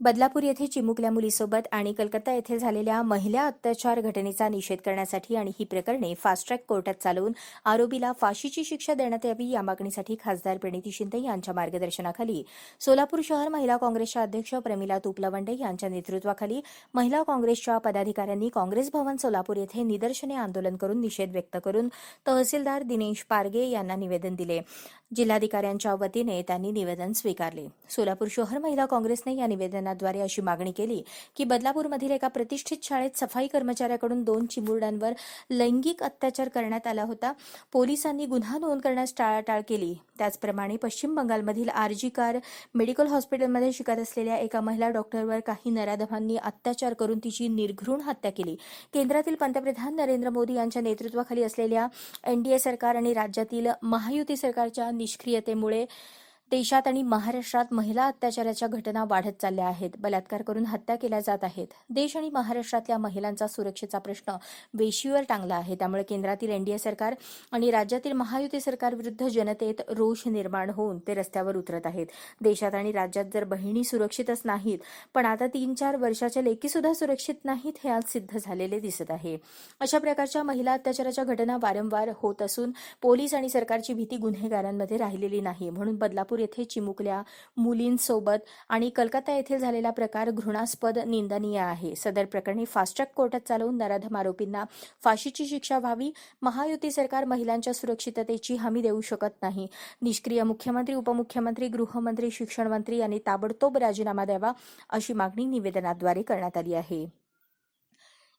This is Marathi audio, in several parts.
बदलापूर येथे चिमुकल्या मुलीसोबत आणि कलकत्ता येथे झालेल्या महिला अत्याचार घटनेचा निषेध करण्यासाठी आणि ही प्रकरणे फास्ट ट्रॅक कोर्टात चालवून आरोपीला फाशीची शिक्षा देण्यात यावी या मागणीसाठी खासदार प्रणिती शिंदे यांच्या मार्गदर्शनाखाली. सोलापूर शहर महिला काँग्रेसच्या अध्यक्ष प्रमिला तुपलवंडे यांच्या नेतृत्वाखाली महिला काँग्रेसच्या पदाधिकाऱ्यांनी काँग्रेस भवन सोलापूर येथे निदर्शने आंदोलन करून निषेध व्यक्त करून तहसीलदार दिनेश पारगे यांना निवेदन दिले. जिल्हाधिकाऱ्यांच्या वतीने त्यांनी निवेदन स्वीकारले. सोलापूर शहर महिला काँग्रेसने या निवेदन निवेदनाद्वारे अशी मागणी केली की बदलापूरमधील एका प्रतिष्ठित शाळेत सफाई कर्मचाऱ्याकडून दोन चिमुरड्यांवर लैंगिक अत्याचार करण्यात आला होता. पोलिसांनी गुन्हा नोंद करण्यास टाळाटाळ केली. त्याचप्रमाणे पश्चिम बंगालमधील आरजी कार मेडिकल हॉस्पिटलमध्ये शिकत असलेल्या एका महिला डॉक्टरवर काही नराधमांनी अत्याचार करून तिची निर्घृण हत्या केली. केंद्रातील पंतप्रधान नरेंद्र मोदी यांच्या नेतृत्वाखाली असलेल्या एनडीए सरकार आणि राज्यातील महायुती सरकारच्या निष्क्रियतेमुळे देशात आणि महाराष्ट्रात महिला अत्याचाराच्या घटना वाढत चालल्या आहेत. बलात्कार करून हत्या केल्या जात आहेत. देश आणि महाराष्ट्रातल्या महिलांचा सुरक्षेचा प्रश्न वेशीवर टांगला आहे. त्यामुळे केंद्रातील एनडीए सरकार आणि राज्यातील महायुती सरकारविरुद्ध जनतेत रोष निर्माण होऊन ते रस्त्यावर उतरत आहेत. देशात आणि राज्यात जर बहिणी सुरक्षितच नाहीत पण आता तीन चार वर्षाच्या लेकी सुद्धा सुरक्षित नाहीत हे आज सिद्ध झालेले दिसत आहे. अशा प्रकारच्या महिला अत्याचाराच्या घटना वारंवार होत असून पोलीस आणि सरकारची भीती गुन्हेगारांमध्ये राहिलेली नाही. म्हणून बदलापूर येथे चिमुकल्या मुलींसोबत आणि कलकत्ता येथे झालेला प्रकार घृणास्पद निंदनीय आहे. सदर प्रकरणी फास्ट ट्रॅक कोर्टात चालवून नराधम आरोपींना फाशीची शिक्षा व्हावी महायुती सरकार महिलांच्या सुरक्षिततेची हमी देऊ शकत नाही. निष्क्रिय मुख्यमंत्री उपमुख्यमंत्री गृहमंत्री शिक्षण मंत्री यांनी ताबडतोब राजीनामा द्यावा अशी मागणी निवेदनाद्वारे करण्यात आली आहे.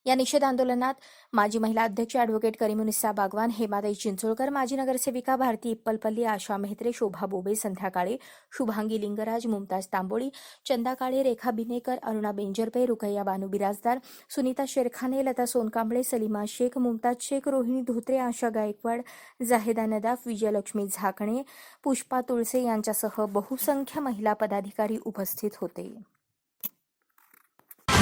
या निषेध आंदोलनात माजी महिला अध्यक्ष अॅडव्होकेट करीमुनिसा बागवान हेमाताई चिंचोळकर माजी नगरसेविका भारती इप्पलपल्ली आशा मेहत्रे शोभा बोबे संध्या काळे शुभांगी लिंगराज मुमताज तांबोळी चंदा काळे रेखा बिनेकर अरुणा बेंजरपे रुकैया बानू बिराजदार सुनीता शेरखाने लता सोनकांबळे सलीमा शेख मुमताज शेख रोहिणी धोत्रे आशा गायकवाड जाहेदा नदाफ विजयलक्ष्मी झाकणे पुष्पा तुळसे यांच्यासह बहुसंख्य महिला पदाधिकारी उपस्थित होते.